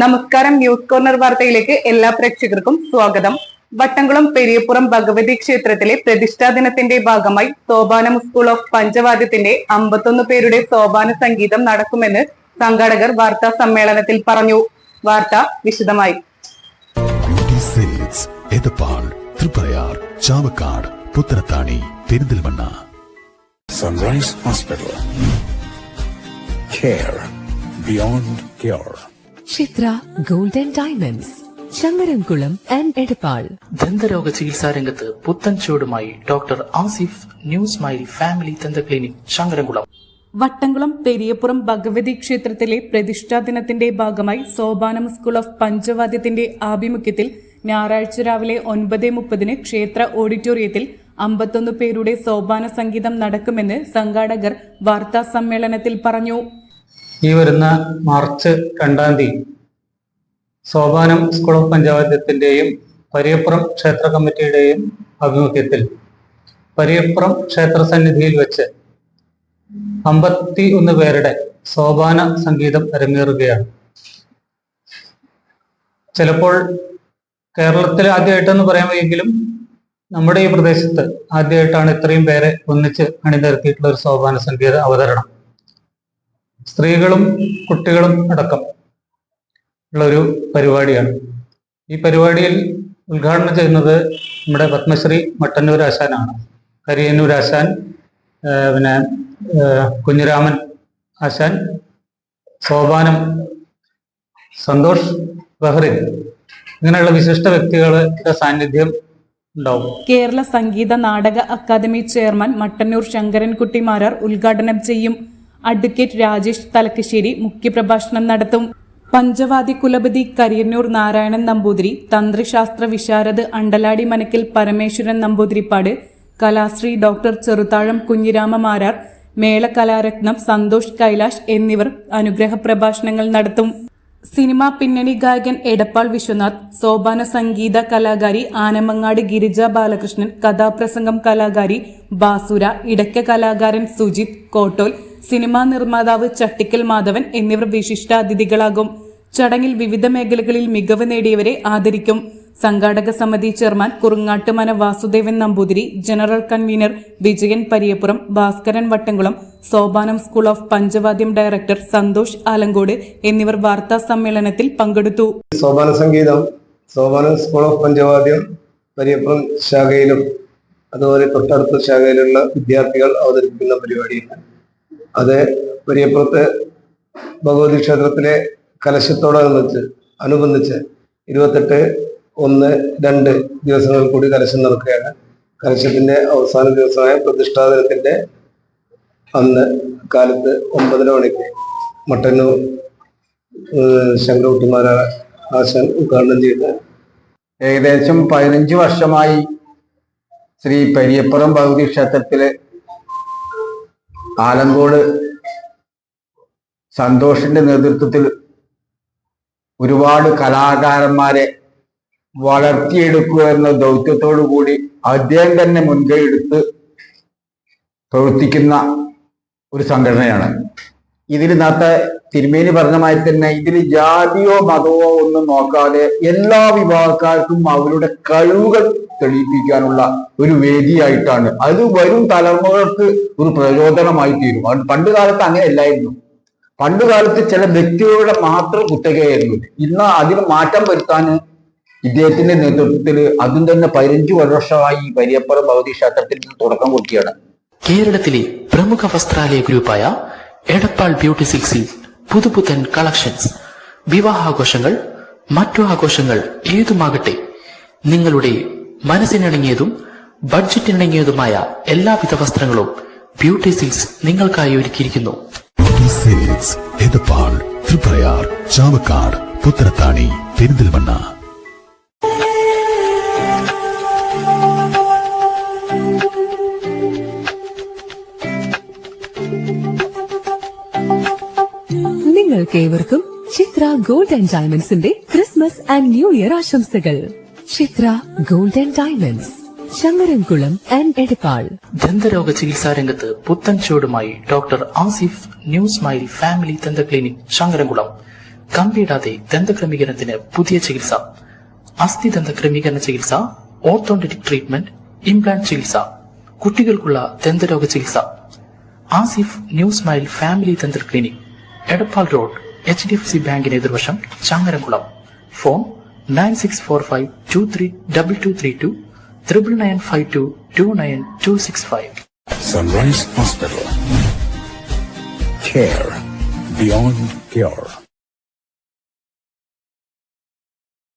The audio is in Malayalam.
നമസ്കാരം ന്യൂസ് കോർണർ വാർത്തയിലേക്ക് എല്ലാ പ്രേക്ഷകർക്കും സ്വാഗതം. വട്ടംകുളം പെരിയപ്പുറം ഭഗവതി ക്ഷേത്രത്തിലെ പ്രതിഷ്ഠാ ദിനത്തിന്റെ ഭാഗമായി സോപാനം സ്കൂൾ ഓഫ് പഞ്ചവാദ്യത്തിന്റെ അമ്പത്തൊന്ന് പേരുടെ സോപാന സംഗീതം നടക്കുമെന്ന് സംഘാടകർ വാർത്താ സമ്മേളനത്തിൽ പറഞ്ഞു. വാർത്ത വിശദമായി. Triprayar Chavakkad Puthanathani Perinthalmanna. Sunrise hospital care beyond cure. Chitra golden diamonds Changaramkulam and Edappal. ദന്തരോഗ ചികിത്സാ രംഗത്ത് പുത്തൻ ചുവടുമായി doctor Asif new smile family ദന്ത ക്ലിനിക് ചങ്ങരംകുളം വട്ടംകുളം പെരിയപ്പുറം ഭഗവതി ക്ഷേത്രത്തിലെ പ്രതിഷ്ഠാ ദിനത്തിന്റെ ഭാഗമായി സോപാനം സ്കൂൾ ഓഫ് പഞ്ചവാദ്യത്തിന്റെ ആഭിമുഖ്യത്തിൽ ഞായറാഴ്ച രാവിലെ ഒൻപത് മുപ്പതിന് ക്ഷേത്ര ഓഡിറ്റോറിയത്തിൽ അമ്പത്തൊന്ന് പേരുടെ സോപാന സംഗീതം നടക്കുമെന്ന് സംഘാടകർ വാർത്താ സമ്മേളനത്തിൽ പറഞ്ഞു. ഈ വരുന്ന മാർച്ച് രണ്ടാം തീയതി സോപാനം സ്കൂൾ ഓഫ് പഞ്ചായത്തിന്റെയും പരിയപ്പുറം ക്ഷേത്ര കമ്മിറ്റിയുടെയും ആഭിമുഖ്യത്തിൽ പരിയപ്പുറം ക്ഷേത്ര സന്നിധിയിൽ വെച്ച് അമ്പത്തി ഒന്ന് പേരുടെ സോപാന സംഗീതം അരങ്ങേറുകയാണ്. ചിലപ്പോൾ കേരളത്തിൽ ആദ്യമായിട്ടെന്ന് പറയാൻ വയ്യെങ്കിലും നമ്മുടെ ഈ പ്രദേശത്ത് ആദ്യമായിട്ടാണ് ഇത്രയും പേരെ ഒന്നിച്ച് അണിനിരത്തിയിട്ടുള്ള ഒരു സോപാന സംഗീത അവതരണം. സ്ത്രീകളും കുട്ടികളും അടക്കം ഉള്ള ഒരു പരിപാടിയാണ്. ഈ പരിപാടിയിൽ ഉദ്ഘാടനം ചെയ്യുന്നത് നമ്മുടെ പത്മശ്രീ മട്ടന്നൂർ ആശാനാണ്. കരിയന്നൂർ ആശാൻ പിന്നെ കുഞ്ഞിരാമൻ ആശാൻ സോപാനം സന്തോഷ് ബഹ്റിൻ ഇങ്ങനെയുള്ള വിശിഷ്ട വ്യക്തികളുടെ സാന്നിധ്യം കേരള സംഗീത നാടക അക്കാദമി ചെയർമാൻ മട്ടന്നൂർ ശങ്കരൻകുട്ടി മാരാർ ഉദ്ഘാടനം ചെയ്യും. അഡ്വക്കേറ്റ് രാജേഷ് തലക്കശ്ശേരി മുഖ്യപ്രഭാഷണം നടത്തും. പഞ്ചവാദി കുലപതി കരിയന്നൂർ നാരായണൻ നമ്പൂതിരി തന്ത്രിശാസ്ത്ര വിശാരദ് അണ്ടലാടി മനക്കിൽ പരമേശ്വരൻ നമ്പൂതിരിപ്പാട് കലാശ്രീ ഡോക്ടർ ചെറുതാഴം കുഞ്ഞിരാമ മാരാർ മേളകലാരത്നം സന്തോഷ് കൈലാഷ് എന്നിവർ അനുഗ്രഹ പ്രഭാഷണങ്ങൾ നടത്തും. സിനിമാ പിന്നണി ഗായകൻ എടപ്പാൾ വിശ്വനാഥ് സോപാന സംഗീത കലാകാരി ആനമങ്ങാട് ഗിരിജ ബാലകൃഷ്ണൻ കഥാപ്രസംഗം കലാകാരി ബാസുര ഇടയ്ക്ക കലാകാരൻ സുജിത് കോട്ടോൽ സിനിമാ നിർമ്മാതാവ് ചട്ടിക്കൽ മാധവൻ എന്നിവർ വിശിഷ്ടാതിഥികളാകും. ചടങ്ങിൽ വിവിധ മേഖലകളിൽ മികവ് നേടിയവരെ ആദരിക്കും. സംഘാടക സമിതി chairman Kurungattumana Vasudevan Namboothiri general convener Vijayan Pariyappuram Bhaskaran Vattamkulam Sopanam school of Panchavadyam director Santhosh Alangode എന്നിവർ വാർത്താ സമ്മേളനത്തിൽ പങ്കെടുത്തു. സോപാന സംഗീതം സോപാനം സ്കൂൾ ഓഫ് പഞ്ചവാദ്യം പരിയപ്പുറം ശാഖയിലും അതുപോലെ തൊട്ടടുത്ത ശാഖയിലുള്ള വിദ്യാർത്ഥികൾ അവതരിപ്പിക്കുന്ന പരിപാടിയാണ് അത് പരിയപ്പുറത്ത് ഭഗവതി ക്ഷേത്രത്തിലെ കലശത്തോടനുബന്ധിച്ച് അനുബന്ധിച്ച് ഇരുപത്തെട്ട് ഒന്ന് രണ്ട് ദിവസങ്ങൾ കൂടി കലശം നടക്കുകയാണ്. കലശത്തിന്റെ അവസാന ദിവസമായ പ്രതിഷ്ഠാദിനത്തിന്റെ അന്ന് കാലത്ത് ഒമ്പതര മണിക്ക് മട്ടന്നൂർ ശങ്കരകുട്ടിമാര ആശാൻ ഉദ്ഘാടനം ചെയ്ത് ഏകദേശം പതിനഞ്ച് വർഷമായി ശ്രീ പെരിയപ്പുറം ഭഗവതി ക്ഷേത്രത്തിൽ ആലങ്കോട് സന്തോഷിന്റെ നേതൃത്വത്തിൽ ഒരുപാട് കലാകാരന്മാരെ വളർത്തിയെടുക്കുക എന്ന ദൗത്യത്തോടു കൂടി അദ്ദേഹം തന്നെ മുൻകൈ എടുത്ത് പ്രവർത്തിക്കുന്ന ഒരു സംഘടനയാണ്. ഇതിൽ തിരുമേനി പറഞ്ഞ മാതിരി തന്നെ ഇതിൽ ജാതിയോ മതമോ ഒന്നും നോക്കാതെ എല്ലാ വിഭാഗക്കാർക്കും അവരുടെ കഴിവുകൾ തെളിയിപ്പിക്കാനുള്ള ഒരു വേദിയായിട്ടാണ്. അത് വരും തലമുറകൾക്ക് ഒരു പ്രചോദനമായി തീരും. അത് പണ്ട് കാലത്ത് അങ്ങനെയല്ലായിരുന്നു. പണ്ട് കാലത്ത് ചില വ്യക്തികളുടെ മാത്രം കുത്തകയായിരുന്നു. ഇന്ന് അതിന് മാറ്റം വരുത്താൻ ഇദ്ദേഹത്തിന്റെ നേതൃത്വത്തിൽ അതും തന്നെ പതിനഞ്ചു വർഷമായി പരിയപ്പുറം ഭൗതി ക്ഷേത്രത്തിൽ തുടക്കം കുറിക്കുകയാണ്. കേരളത്തിലെ പ്രമുഖ വസ്ത്രാലയ ഗ്രൂപ്പായ എടപ്പാൾ ബ്യൂട്ടി സിൽക്സിൽ പുതുപുത്തൻ കളക്ഷൻസ്. വിവാഹാഘോഷങ്ങൾ മറ്റു ആഘോഷങ്ങൾ ഏതുമാകട്ടെ നിങ്ങളുടെ മനസ്സിനിണങ്ങിയതും ബഡ്ജറ്റിനിണങ്ങിയതുമായ എല്ലാവിധ വസ്ത്രങ്ങളും ബ്യൂട്ടി സിൽക്സ് നിങ്ങൾക്കായി ഒരുക്കിയിരിക്കുന്നു. ചാവക്കാട് പുത്തനത്താണി പെരിന്തൽമണ്ണ. നിങ്ങൾക്ക് ചിത്ര ഗോൾഡ് ആൻഡ് ഡയമണ്ട്സിന്റെ ക്രിസ്മസ് ആൻഡ് ന്യൂ ഇയർ ആശംസകൾ. Chitra gold and diamonds Sankarankulam and Edappal. ദന്തരോഗ ചികിത്സാ രംഗത്ത് പുത്തൻ ചുവടുമായി doctor Asif new smile family ദന്ത ക്ലിനിക് ശങ്കരൻകുളം. കമ്പിയിടാതെ ദന്തക്രമീകരണത്തിന് പുതിയ ചികിത്സ. അസ്ഥി ദന്തക്രമീകരണ ചികിത്സ ഓർത്തോണ്ടറ്റിക് ട്രീറ്റ്മെന്റ് ഇംപ്ലാന്റ് ചികിത്സ. കുട്ടികൾക്കുള്ള ദന്തരോഗ ചികിത്സ. ആസിഫ് ന്യൂ സ്മൈൽ ഫാമിലി ദന്ത clinic. Edappal road H D F C ബാങ്കിന് എതിർവശം Changaramkulam. Phone nine six four five two three double two three two triple nine five two two nine two six five. Sunrise hospital care beyond cure.